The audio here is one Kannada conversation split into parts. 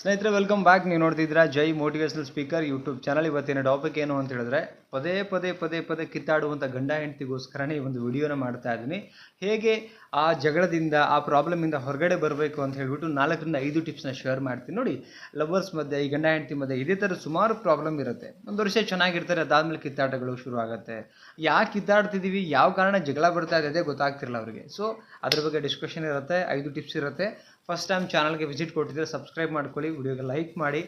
ಸ್ನೇಹಿತರೆ ವೆಲ್ಕಮ್ ಬ್ಯಾಕ್ ನೀವು ನೋಡ್ತಿದ್ದೀರಾ Jai motivational speaker YouTube channel ಇವತ್ತಿನ ಟಾಪಿಕ್ ಏನು ಅಂತ ಹೇಳಿದ್ರೆ, ಪದೇ ಪದೇ ಪದೇ ಪದೇ ಕಿತ್ತಾಡುವಂಥ ಗಂಡ ಹೆಂಡತಿಗೋಸ್ಕರನೇ ಒಂದು ವಿಡಿಯೋನ ಮಾಡ್ತಾ ಇದ್ದೀನಿ. ಹೇಗೆ ಆ ಜಗಳದಿಂದ, ಆ ಪ್ರಾಬ್ಲಮಿಂದ ಹೊರಗಡೆ ಬರಬೇಕು ಅಂತ ಹೇಳ್ಬಿಟ್ಟು ನಾಲ್ಕರಿಂದ ಐದು ಟಿಪ್ಸ್ನ ಶೇರ್ ಮಾಡ್ತೀನಿ. ನೋಡಿ ಲವರ್ಸ್ ಮಧ್ಯೆ, ಈ ಗಂಡ ಹೆಂಡತಿ ಮಧ್ಯೆ, ಇದೇ ಥರ ಸುಮಾರು ಪ್ರಾಬ್ಲಮ್ ಇರುತ್ತೆ. ಒಂದು ವರ್ಷ ಚೆನ್ನಾಗಿರ್ತಾರೆ, ಅದಾದಮೇಲೆ ಕಿತ್ತಾಟಗಳು ಶುರು ಆಗುತ್ತೆ. ಯಾಕೆ ಕಿತ್ತಾಡ್ತಿದ್ದೀವಿ ಯಾವ ಕಾರಣ ಜಗಳ ಬರ್ತಾ ಇದೆ ಗೊತ್ತಾಗ್ತಿರಲ್ಲ ಅವರಿಗೆ. ಸೊ ಅದ್ರ ಬಗ್ಗೆ ಡಿಸ್ಕಷನ್ ಇರುತ್ತೆ, ಐದು ಟಿಪ್ಸ್ ಇರುತ್ತೆ. ಫಸ್ಟ್ ಟೈಮ್ ಚಾನಲ್ಗೆ ವಿಸಿಟ್ ಕೊಟ್ಟಿದ್ರೆ ಸಬ್ಸ್ಕ್ರೈಬ್ ಮಾಡ್ಕೊಳ್ಳಿ ವಿಡಿಯೋಗೆ ಲೈಕ್ ಮಾಡಿ.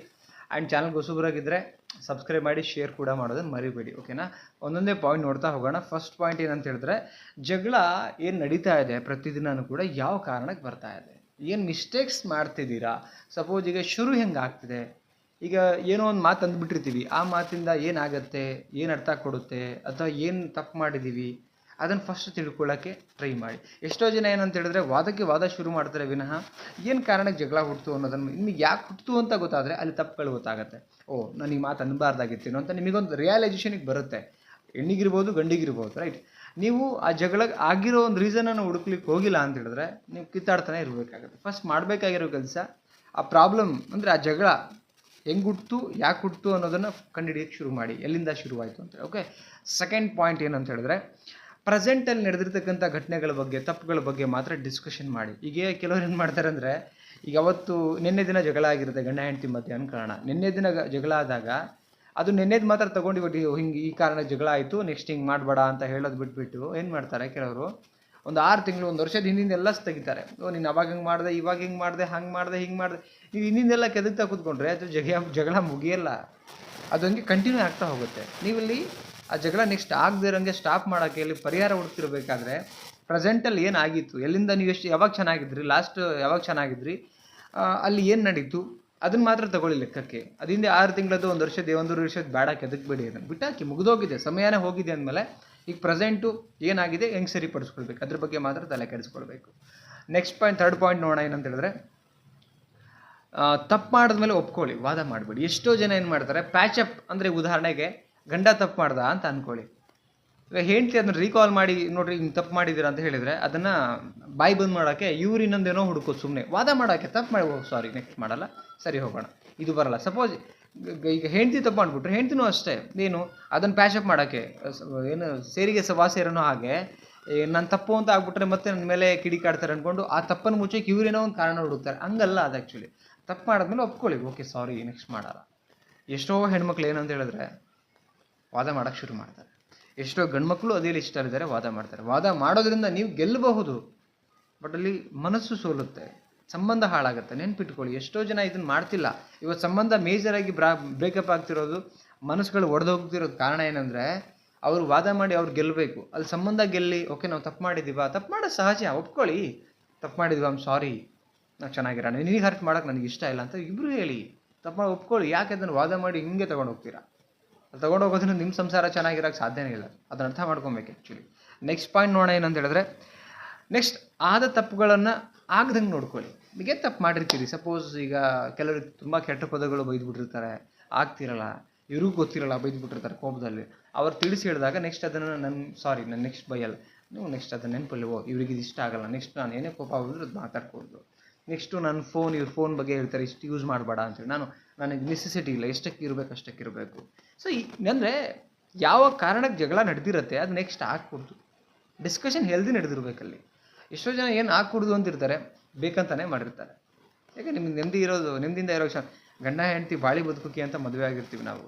ಆ್ಯಂಡ್ ಚಾನಲ್ ಹೊಸಬರಾಗಿದ್ದರೆ ಸಬ್ಸ್ಕ್ರೈಬ್ ಮಾಡಿ ಶೇರ್ ಕೂಡ ಮಾಡೋದನ್ನು ಮರಿಬೇಡಿ ಓಕೆನಾ ಒಂದೊಂದೇ ಪಾಯಿಂಟ್ ನೋಡ್ತಾ ಹೋಗೋಣ. ಫಸ್ಟ್ ಪಾಯಿಂಟ್ ಏನಂತ ಹೇಳಿದ್ರೆ, ಜಗಳ ಏನು ನಡೀತಾ ಇದೆ ಪ್ರತಿದಿನವೂ ಕೂಡ ಯಾವ ಕಾರಣಕ್ಕೆ ಬರ್ತಾ ಇದೆ? ಏನು ಮಿಸ್ಟೇಕ್ಸ್ ಮಾಡ್ತಿದ್ದೀರಾ? ಸಪೋಸ್ ಈಗ ಶುರು ಹೆಂಗೆ ಆಗ್ತಿದೆ? ಈಗ ಏನೋ ಒಂದು ಮಾತು ಅಂದ್ಬಿಟ್ಟಿರ್ತೀವಿ, ಆ ಮಾತಿಂದ ಏನಾಗತ್ತೆ, ಏನು ಅರ್ಥ ಕೊಡುತ್ತೆ, ಅಥವಾ ಏನು ತಪ್ಪು ಮಾಡಿದ್ದೀವಿ? ಅದನ್ನು ಫಸ್ಟ್ ತಿಳ್ಕೊಳ್ಳೋಕ್ಕೆ ಟ್ರೈ ಮಾಡಿ. ಎಷ್ಟೋ ಜನ ಏನಂತ ಹೇಳಿದ್ರೆ ವಾದಕ್ಕೆ ವಾದ ಶುರು ಮಾಡ್ತಾರೆ ವಿನಃ ಏನು ಕಾರಣಕ್ಕೆ ಜಗಳ ಹುಟ್ಟಿತು ಅನ್ನೋದನ್ನು ನಿಮಗೆ ಯಾಕೆ ಹುಟ್ಟಿತು ಅಂತ ಗೊತ್ತಾದರೆ ಅಲ್ಲಿ ತಪ್ಪುಗಳು ಗೊತ್ತಾಗುತ್ತೆ. ಓ, ನಾನು ಈ ಮಾತು ಅನ್ಬಾರ್ದಾಗಿತ್ತೇನೋ ಅಂತ ನಿಮಗೊಂದು ರಿಯಲೈಸೇಷನಿಗೆ ಬರುತ್ತೆ. ಹೆಣ್ಣಿಗಿರ್ಬೋದು, ಗಂಡಿಗಿರ್ಬೋದು ರೈಟ್ ನೀವು ಆ ಜಗಳ ಆಗಿರೋ ಒಂದು ರೀಸನನ್ನು ಹುಡುಕ್ಲಿಕ್ಕೆ ಹೋಗಿಲ್ಲ ಅಂತ ಹೇಳಿದ್ರೆ ನೀವು ಕಿತ್ತಾಡ್ತಾನೆ ಇರಬೇಕಾಗುತ್ತೆ. ಫಸ್ಟ್ ಮಾಡಬೇಕಾಗಿರೋ ಕೆಲಸ, ಆ ಪ್ರಾಬ್ಲಮ್ ಅಂದರೆ ಆ ಜಗಳ ಹೆಂಗೆ ಹುಟ್ಟಿತು ಯಾಕೆ ಹುಟ್ಟಿತು ಅನ್ನೋದನ್ನು ಕಂಡುಹಿಡಿಯೋಕ್ಕೆ ಶುರು ಮಾಡಿ. ಎಲ್ಲಿಂದ ಶುರುವಾಯಿತು ಅಂತ ಓಕೆ ಸೆಕೆಂಡ್ ಪಾಯಿಂಟ್ ಏನಂತ ಹೇಳಿದ್ರೆ ಪ್ರೆಸೆಂಟಲ್ಲಿ ನಡೆದಿರ್ತಕ್ಕಂಥ ಘಟನೆಗಳ ಬಗ್ಗೆ, ತಪ್ಪುಗಳ ಬಗ್ಗೆ ಮಾತ್ರ ಡಿಸ್ಕಷನ್ ಮಾಡಿ. ಈಗ ಕೆಲವರು ಏನು ಮಾಡ್ತಾರೆ ಅಂದರೆ ಈಗ ಅವತ್ತು ನಿನ್ನೆ ದಿನ ಜಗಳ ಆಗಿರುತ್ತೆ, ಗಂಡ, ಹೆಂಡತಿ ಮಧ್ಯೆ ಅನ್ಕಾರಣ ನಿನ್ನೆ ದಿನ ಜಗಳ ಆದಾಗ, ಅದು ನಿನ್ನೆದು ಮಾತ್ರ ತಗೊಂಡು ಇವತ್ತು ಹಿಂಗೆ ಈ ಕಾರಣ ಜಗಳ ಆಯಿತು ನೆಕ್ಸ್ಟ್ ಹಿಂಗೆ ಮಾಡಬೇಡ ಅಂತ ಹೇಳೋದು ಬಿಟ್ಬಿಟ್ಟು ಏನು ಮಾಡ್ತಾರೆ ಕೆಲವರು? ಒಂದು ಆರು ತಿಂಗಳು, ಒಂದು ವರ್ಷದ ಹಿಂದಿನ ಎಲ್ಲ ತೆಗಿತಾರೆ ಓ, ನೀನು ಅವಾಗ ಹಿಂಗೆ ಮಾಡಿದೆ, ಇವಾಗ ಹಿಂಗೆ ಮಾಡಿದೆ, ಹಂಗೆ ಮಾಡಿದೆ, ಹಿಂಗೆ ಮಾಡಿದೆ. ನೀವು ಹಿಂದಿಂದೆಲ್ಲ ಕೆದಕ್ತಾ ಕೂತ್ಕೊಂಡ್ರೆ, ಅದು ಜಗ ಜಗಳ ಮುಗಿಯಲ್ಲ. ಅದು ಹಂಗೆ ಕಂಟಿನ್ಯೂ ಆಗ್ತಾ ಹೋಗುತ್ತೆ. ನೀವಿಲ್ಲಿ ಆ ಜಗಳ ನೆಕ್ಸ್ಟ್ ಆಗದೇ ಇರೋಂಗೆ ಸ್ಟಾಪ್ ಮಾಡೋಕ್ಕೆ ಇಲ್ಲಿ ಪರಿಹಾರ ಹುಡುಕ್ತಿರ್ಬೇಕಾದ್ರೆ ಪ್ರೆಸೆಂಟಲ್ಲಿ ಏನಾಗಿತ್ತು? ಎಲ್ಲಿಂದ ನೀವು ಎಷ್ಟು, ಯಾವಾಗ ಚೆನ್ನಾಗಿದ್ರಿ? ಲಾಸ್ಟ್ ಯಾವಾಗ ಚೆನ್ನಾಗಿದ್ರಿ? ಅಲ್ಲಿ ಏನು ನಡೀತು? ಅದನ್ನ ಮಾತ್ರ ತಗೊಳ್ಳಿ ಲೆಕ್ಕಕ್ಕೆ. ಅದರಿಂದ ಆರು ತಿಂಗಳದ್ದು, ಒಂದು ವರ್ಷದ ಒಂದೂರು ವರ್ಷದ ಬೇಡ ಕೆದಕ್ಬೇಡಿ ಅದನ್ನು. ಬಿಟ್ಟಾಕಿ ಮುಗಿದೋಗಿದೆ. ಸಮಯನೇ ಹೋಗಿದೆ ಅಂದಮೇಲೆ ಈಗ ಪ್ರೆಸೆಂಟು ಏನಾಗಿದೆ? ಹೆಂಗೆ ಸರಿಪಡಿಸ್ಕೊಳ್ಬೇಕು? ಅದ್ರ ಬಗ್ಗೆ ಮಾತ್ರ ತಲೆ ಕೆಡಿಸ್ಕೊಳ್ಬೇಕು. ನೆಕ್ಸ್ಟ್ ಪಾಯಿಂಟ್ ಥರ್ಡ್ ಪಾಯಿಂಟ್ ನೋಡೋಣ ಏನಂತ ಹೇಳಿದ್ರೆ ತಪ್ಪು ಮಾಡಿದ್ಮೇಲೆ ಒಪ್ಕೊಳ್ಳಿ. ವಾದ ಮಾಡಬೇಡಿ. ಎಷ್ಟೋ ಜನ ಏನು ಮಾಡ್ತಾರೆ? ಪ್ಯಾಚಪ್ ಅಂದರೆ ಉದಾಹರಣೆಗೆ ಗಂಡ ತಪ್ಪು ಮಾಡ್ದ ಅಂತ ಅನ್ಕೊಳ್ಳಿ. ಇವಾಗ ಹೆಂಡತಿ ಅದನ್ನ ರೀಕಾಲ್ ಮಾಡಿ, ನೋಡ್ರಿ ಹಿಂಗೆ ತಪ್ಪು ಮಾಡಿದ್ದೀರಾ ಅಂತ ಹೇಳಿದರೆ ಅದನ್ನು ಬಾಯಿ ಬಂದ್ ಮಾಡೋಕ್ಕೆ ಇವ್ರು ಇನ್ನೊಂದೇನೋ ಹುಡುಕೋ ಸುಮ್ಮನೆ ವಾದ ಮಾಡೋಕ್ಕೆ, ತಪ್ಪು ಮಾಡಿ ಸಾರಿ ನೆಕ್ಸ್ಟ್ ಮಾಡಲ್ಲ. ಸರಿ ಹೋಗೋಣ. ಇದು ಬರಲ್ಲ. ಸಪೋಸ್ ಈಗ ಹೆಂಡತಿ ತಪ್ಪು ಮಾಡಿಬಿಟ್ರೆ ಹೆಂಡ್ತಿನೂ ಅಷ್ಟೇ. ಏನು? ಅದನ್ನು ಪ್ಯಾಶಪ್ ಮಾಡೋಕ್ಕೆ ಏನು, ಸೇರಿಗೆ ಸವಾಸಿಯರನೋ ಹಾಗೆ ನಾನು ತಪ್ಪು ಅಂತ ಆಗ್ಬಿಟ್ರೆ ಮತ್ತೆ ನನ್ನ ಮೇಲೆ ಕಿಡಿಕಾಡ್ತಾರೆ ಅಂದ್ಕೊಂಡು ಆ ತಪ್ಪನ್ನು ಮುಚ್ಚೋಕೆ ಇವರೇನೋ ಒಂದು ಕಾರಣ ಹುಡುಕ್ತಾರೆ. ಹಂಗಲ್ಲ ಅದು ಆ್ಯಕ್ಚುಲಿ ತಪ್ಪು ಮಾಡಿದ್ಮೇಲೆ ಒಪ್ಕೊಳ್ಳಿ. ಓಕೆ ಸಾರಿ ನೆಕ್ಸ್ಟ್ ಮಾಡಲ್ಲ. ಎಷ್ಟೋ ಹೆಣ್ಮಕ್ಳು ಏನಂತ ಹೇಳಿದ್ರೆ ವಾದ ಮಾಡೋಕ್ಕೆ ಶುರು ಮಾಡ್ತಾರೆ. ಎಷ್ಟೋ ಗಂಡ್ಮಕ್ಳು ಇಷ್ಟ ಇದ್ದಾರೆ, ವಾದ ಮಾಡ್ತಾರೆ. ವಾದ ಮಾಡೋದ್ರಿಂದ ನೀವು ಗೆಲ್ಲಬಹುದು ಬಟ್ ಅಲ್ಲಿ ಮನಸ್ಸು ಸೋಲುತ್ತೆ, ಸಂಬಂಧ ಹಾಳಾಗುತ್ತೆ. ನೆನ್ಪಿಟ್ಕೊಳ್ಳಿ, ಎಷ್ಟೋ ಜನ ಇದನ್ನ ಮಾಡ್ತಿಲ್ಲ. ಇವತ್ತು ಸಂಬಂಧ ಮೇಜರಾಗಿ ಬ್ರಾ ಬ್ರೇಕಪ್ ಆಗ್ತಿರೋದು, ಮನಸ್ಸುಗಳು ಒಡೆದೋಗ್ತಿರೋದು ಕಾರಣ ಏನಂದರೆ, ಅವರು ವಾದ ಮಾಡಿ ಅವ್ರು ಗೆಲ್ಲಬೇಕು ಅಲ್ಲಿ ಸಂಬಂಧ ಗೆಲ್ಲಿ ಓಕೆ ನಾವು ತಪ್ಪು ಮಾಡಿದ್ದೀವಾ ತಪ್ಪು ಮಾಡೋ ಸಹಜ, ಒಪ್ಕೊಳ್ಳಿ. ತಪ್ಪು ಮಾಡಿದ್ವಿ ಆಮ್ ಸಾರಿ ನಾವು ಚೆನ್ನಾಗಿರೋಣ. ನಿನಗೆ ಹರ್ಟ್ ಮಾಡೋಕೆ ನನಗೆ ಇಷ್ಟ ಇಲ್ಲ ಅಂತ ಇಬ್ಬರು ಹೇಳಿ. ತಪ್ಪು ಮಾಡಿ ಒಪ್ಕೊಳ್ಳಿ. ಯಾಕೆ ಅದನ್ನು ವಾದ ಮಾಡಿ ಹಿಂಗೆ ತೊಗೊಂಡು ಹೋಗ್ತೀರಾ? ತಗೊಂಡು ಹೋಗೋದ್ರಿಂದ ನಿಮ್ಮ ಸಂಸಾರ ಚೆನ್ನಾಗಿರೋಕ್ಕೆ ಸಾಧ್ಯನೇ ಇಲ್ಲ. ಅದನ್ನ ಅರ್ಥ ಮಾಡ್ಕೊಬೇಕು ಆ್ಯಕ್ಚುಲಿ ನೆಕ್ಸ್ಟ್ ಪಾಯಿಂಟ್ ನೋಡೋಣ ಏನಂತ ಹೇಳಿದ್ರೆ ನೆಕ್ಸ್ಟ್ ಆದ ತಪ್ಪುಗಳನ್ನು ಆಗ್ದಂಗೆ ನೋಡ್ಕೊಳ್ಳಿ. ಈಗ ತಪ್ಪು ಮಾಡಿರ್ತೀರಿ? ಸಪೋಸ್ ಈಗ ಕೆಲವರು ತುಂಬ ಕೆಟ್ಟ ಪದಗಳು ಬೈದ್ಬಿಟ್ಟಿರ್ತಾರೆ, ಆಗ್ತಿರಲ್ಲ, ಇವ್ರಿಗೂ ಗೊತ್ತಿರಲ್ಲ, ಬೈದ್ಬಿಟ್ಟಿರ್ತಾರೆ ಕೋಪದಲ್ಲಿ. ಅವ್ರು ತಿಳಿಸಿ ಹೇಳಿದಾಗ ನೆಕ್ಸ್ಟ್ ಅದನ್ನು ನನ್ನ ಸಾರಿ ನಾನು ನೆಕ್ಸ್ಟ್ ಬೈಯಲ್ಲ. ನೀವು ನೆಕ್ಸ್ಟ್ ಅದನ್ನ ನೆನಪಲ್ಲಿ ಇವ್ರಿಗೆ ಇದು ಇಷ್ಟ ಆಗಲ್ಲ. ನೆಕ್ಸ್ಟ್ ನಾನು ಏನೇ ಕೋಪ ಆಗಿದ್ರು ಅದು ಮಾತಾಡ್ಕೊಡ್ದು ನೆಕ್ಸ್ಟು ನನ್ನ ಫೋನ್, ಇವ್ರ ಫೋನ್ ಬಗ್ಗೆ ಹೇಳ್ತಾರೆ, ಇಷ್ಟು ಯೂಸ್ ಮಾಡಬೇಡ ಅಂತೇಳಿ. ನಾನು, ನನಗೆ ನೆಸೆಸಿಟಿ ಇಲ್ಲ, ಎಷ್ಟಕ್ಕೆ ಇರಬೇಕು, ಅಷ್ಟಕ್ಕೆ ಇರಬೇಕು. ಸೊ ಈ, ಅಂದರೆ ಯಾವ ಕಾರಣಕ್ಕೆ ಜಗಳ ನಡೆದಿರುತ್ತೆ, ಅದು ನೆಕ್ಸ್ಟ್ ಹಾಕ್ಕೊಡ್ದು ಡಿಸ್ಕಷನ್ ಹೆಲ್ದಿ ನಡೆದಿರಬೇಕಲ್ಲಿ ಎಷ್ಟೋ ಜನ ಏನು ಹಾಕ್ಕೊಡ್ದು ಅಂತಿರ್ತಾರೆ, ಬೇಕಂತಾನೆ ಮಾಡಿರ್ತಾರೆ. ಯಾಕೆ ನಿಮ್ಗೆ ನೆಮ್ಮದಿ ಇರೋದು ನೆಮ್ಮದಿಯಿಂದ ಇರೋ ಗಂಡ, ಹೆಂಡತಿ, ಬಾಳಿ ಬದುಕೋಕೆ ಅಂತ ಮದುವೆ ಆಗಿರ್ತೀವಿ ನಾವು.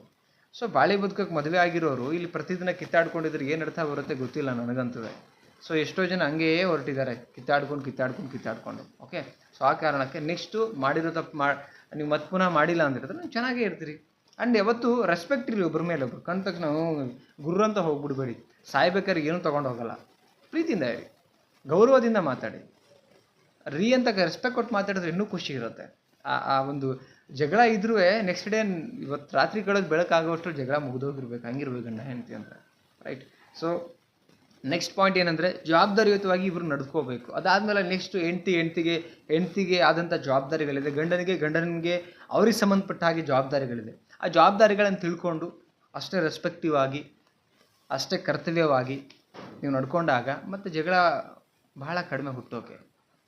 ಸೊ ಬಾಳಿ ಬದುಕೋಕೆ ಮದುವೆ ಆಗಿರೋರು, ಇಲ್ಲಿ ಪ್ರತಿದಿನ ಕಿತ್ತಾಡ್ಕೊಂಡಿದ್ರೆ ಏನು ಅರ್ಥ ಬರುತ್ತೆ ಗೊತ್ತಿಲ್ಲ ನನಗಂತದೆ ಸೊ ಎಷ್ಟೋ ಜನ ಹಂಗೇ ಹೊರಟಿದ್ದಾರೆ. ಕಿತ್ತಾಡ್ಕೊಂಡು ಕಿತ್ತಾಡ್ಕೊಂಡು ಕಿತ್ತಾಡ್ಕೊಂಡು. ಓಕೆ ಸೊ ಆ ಕಾರಣಕ್ಕೆ ನೆಕ್ಸ್ಟು ಮಾಡಿರೋ ತಪ್ಪು ಮಾ, ನೀವು ಮತ್ತೆ ಪುನಃ ಮಾಡಿಲ್ಲ ಅಂದಿರೋದ್ರೆ ನೀವು ಚೆನ್ನಾಗೇ ಇರ್ತೀರಿ. ಆ್ಯಂಡ್ ಯಾವತ್ತು ರೆಸ್ಪೆಕ್ಟ್ ಇರಲಿ ಒಬ್ಬರ ಮೇಲೆ ಒಬ್ರು. ಕಣ್ ನಾವು ಗುರು ಅಂತ ಹೋಗ್ಬಿಡ್ಬೇಡಿ. ಸಾಯ್ಬೇಕಾದ್ರೆ ಏನೂ ತೊಗೊಂಡು ಹೋಗಲ್ಲ. ಪ್ರೀತಿಯಿಂದ ಹೇಳಿ ಗೌರವದಿಂದ ಮಾತಾಡಿ. ರೀ ಅಂತ ರೆಸ್ಪೆಕ್ಟ್ ಕೊಟ್ಟು ಮಾತಾಡಿದ್ರೆ ಇನ್ನೂ ಖುಷಿ ಇರುತ್ತೆ. ಆ ಆ ಒಂದು ಜಗಳ ಇದ್ರೂ ನೆಕ್ಸ್ಟ್ ಡೇ ಇವತ್ತು ರಾತ್ರಿ ಕಳೆದು ಬೆಳಕಾಗೋಷ್ಟು ಜಗಳ ಮುಗಿದೋಗಿರ್ಬೇಕು. ಹಂಗಿರ್ಬೇಕು ಗಂಡ ಹೆಂಡತಿ ಅಂತ. ರೈಟ್ ಸೊ ನೆಕ್ಸ್ಟ್ ಪಾಯಿಂಟ್ ಏನಂದರೆ, ಜವಾಬ್ದಾರಿಯುತವಾಗಿ ಇವರು ನಡ್ಕೋಬೇಕು. ಅದಾದಮೇಲೆ ನೆಕ್ಸ್ಟು ಹೆಂಡ್ತಿ ಹೆಂಡ್ತಿಗೆ ಹೆಂಡ್ತಿಗೆ ಆದಂಥ ಜವಾಬ್ದಾರಿಗಳಿದೆ. ಗಂಡನಿಗೆ ಗಂಡನಿಗೆ ಅವ್ರಿಗೆ ಸಂಬಂಧಪಟ್ಟ ಹಾಗೆ ಜವಾಬ್ದಾರಿಗಳಿದೆ. ಆ ಜವಾಬ್ದಾರಿಗಳನ್ನು ತಿಳ್ಕೊಂಡು ಅಷ್ಟೇ ರೆಸ್ಪೆಕ್ಟಿವ್ ಆಗಿ, ಅಷ್ಟೇ ಕರ್ತವ್ಯವಾಗಿ ನೀವು ನಡ್ಕೊಂಡಾಗ ಮತ್ತು ಜಗಳ ಬಹಳ ಕಡಿಮೆ ಹುಟ್ಟೋಕೆ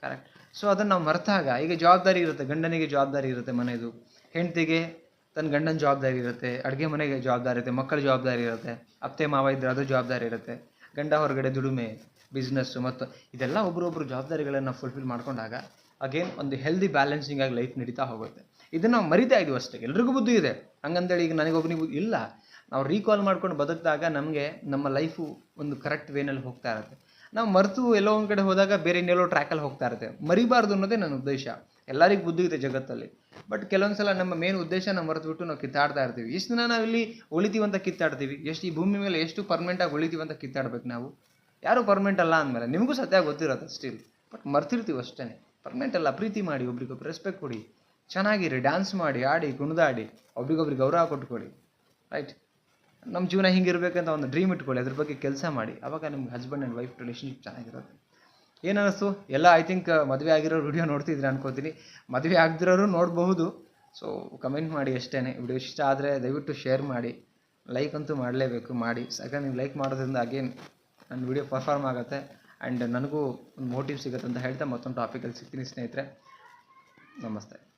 ಕರೆಕ್ಟ್ ಸೊ ಅದನ್ನು ನಾವು ಮರೆತಾಗ, ಈಗ ಜವಾಬ್ದಾರಿ ಇರುತ್ತೆ. ಗಂಡನಿಗೆ ಜವಾಬ್ದಾರಿ ಇರುತ್ತೆ ಮನೆಯದು ಹೆಂಡತಿಗೆ ತನ್ನ ಗಂಡನ ಜವಾಬ್ದಾರಿ ಇರುತ್ತೆ. ಅಡುಗೆ ಮನೆಗೆ ಜವಾಬ್ದಾರಿ ಇರುತ್ತೆ. ಮಕ್ಕಳ ಜವಾಬ್ದಾರಿ ಇರುತ್ತೆ. ಅತ್ತೆ, ಮಾವ ಇದ್ದರೆ ಅದು ಜವಾಬ್ದಾರಿ ಇರುತ್ತೆ. ಗಂಡ ಹೊರಗಡೆ ದುಡಿಮೆ ಬಿಸ್ನೆಸ್ಸು ಮತ್ತು ಇದೆಲ್ಲ ಒಬ್ರೊಬ್ರು ಜವಾಬ್ದಾರಿಗಳನ್ನು ಫುಲ್ಫಿಲ್ ಮಾಡ್ಕೊಂಡಾಗ ಅಗೇನ್ ಒಂದು ಹೆಲ್ದಿ ಬ್ಯಾಲೆನ್ಸಿಂಗ್ ಆಗಿ ಲೈಫ್ ನಡೀತಾ ಹೋಗುತ್ತೆ. ಇದನ್ನು ನಾವು ಮರಿತಾ ಇದೀವಿ ಅಷ್ಟೇ. ಎಲ್ರಿಗೂ ಬುದ್ಧಿ ಇದೆ. ಹಂಗಂದೇಳಿ ಈಗ ನನಗೊಬ್ಬನಿಗೂ ಇಲ್ಲ. ನಾವು ರೀಕಾಲ್ ಮಾಡ್ಕೊಂಡು ಬದುಕಿದಾಗ ನಮಗೆ ನಮ್ಮ ಲೈಫು ಒಂದು ಕರೆಕ್ಟ್ ವೇನಲ್ಲಿ ಹೋಗ್ತಾ ಇರುತ್ತೆ. ನಾವು ಮರೆತು ಎಲ್ಲೋ ಒಂದು ಕಡೆ ಹೋದಾಗ ಬೇರೆ ಇನ್ನೆಲ್ಲೋ ಟ್ರ್ಯಾಕಲ್ಲಿ ಹೋಗ್ತಾ ಇರುತ್ತೆ. ಮರಿಬಾರ್ದು ಅನ್ನೋದೇ ನನ್ನ ಉದ್ದೇಶ. ಎಲ್ಲರಿಗೂ ಬುದ್ಧಿ ಇದೆ ಜಗತ್ತಲ್ಲಿ. ಬಟ್ ಕೆಲವೊಂದು ಸಲ ನಮ್ಮ ಮೇನ್ ಉದ್ದೇಶನ ಮರೆತುಬಿಟ್ಟು ನಾವು ಕಿತ್ತಾಡ್ತಾ ಇರ್ತೀವಿ. ಎಷ್ಟು ದಿನ ನಾವು ಇಲ್ಲಿ ಅಂತ ಕಿತ್ತಾಡ್ತೀವಿ. ಎಷ್ಟು ಈ ಭೂಮಿ ಮೇಲೆ ಎಷ್ಟು ಪರ್ಮನೆಂಟಾಗಿ ಅಂತ ಕಿತ್ತಾಡ್ಬೇಕು ನಾವು? ಯಾರು ಪರ್ಮನೆಂಟ್ ಅಲ್ಲ ಅಂದಮೇಲೆ ನಿಮಗೂ ಸತ್ಯ ಗೊತ್ತಿರೋದು ಸ್ಟಿಲ್ ಬಟ್ ಮರ್ತಿರ್ತೀವಿ ಅಷ್ಟೇ ಪರ್ಮನೆಂಟ್ ಅಲ್ಲ, ಪ್ರೀತಿ ಮಾಡಿ, ಒಬ್ರಿಗೊಬ್ರು ರೆಸ್ಪೆಕ್ಟ್ ಕೊಡಿ. ಚೆನ್ನಾಗಿರಿ ಡ್ಯಾನ್ಸ್ ಮಾಡಿ, ಆಡಿ, ಕುಣಿದಾಡಿ, ಒಬ್ರಿಗೊಬ್ರಿಗೆ ಗೌರವ ಕೊಟ್ಕೊಳ್ಳಿ ರೈಟ್ ನಮ್ಮ ಜೀವನ ಹಿಂಗಿರ್ಬೇಕಂತ ಒಂದು ಡ್ರೀಮ್ ಇಟ್ಕೊಳ್ಳಿ, ಅದ್ರ ಬಗ್ಗೆ ಕೆಲಸ ಮಾಡಿ. ಅವಾಗ ನಿಮ್ಗೆ ಹಸ್ಬೆಂಡ್ ಆ್ಯಂಡ್ ವೈಫ್ ರಿಲೇಷನ್ಶಿಪ್ ಚೆನ್ನಾಗಿರುತ್ತೆ. ಏನನ್ನಿಸ್ತು ಎಲ್ಲ ಐ ಥಿಂಕ್ ಮದುವೆ ಆಗಿರೋ ವಿಡಿಯೋ ನೋಡ್ತಿದ್ರೆ ಅನ್ಕೋತೀನಿ. ಮದುವೆ ಆಗದಿರೋರು ನೋಡಬಹುದು. ಸೊ ಕಮೆಂಟ್ ಮಾಡಿ ಅಷ್ಟೇ ವಿಡಿಯೋ ಇಷ್ಟ ಆದರೆ ದಯವಿಟ್ಟು ಶೇರ್ ಮಾಡಿ. ಲೈಕ್ ಅಂತೂ ಮಾಡಲೇಬೇಕು, ಮಾಡಿ. ಯಾಕಂದ್ರೆ ನೀವು ಲೈಕ್ ಮಾಡೋದ್ರಿಂದ ಅಗೇನ್ ನನ್ನ ವಿಡಿಯೋ ಪರ್ಫಾರ್ಮ್ ಆಗುತ್ತೆ. ಆ್ಯಂಡ್ ನನಗೂ ಒಂದು ಮೋಟಿವ್ ಸಿಗುತ್ತೆ ಅಂತ ಹೇಳ್ತಾ ಮತ್ತೊಂದು ಟಾಪಿಕಲ್ಲಿ ಸಿಗ್ತೀನಿ ಸ್ನೇಹಿತರೆ. ನಮಸ್ತೆ.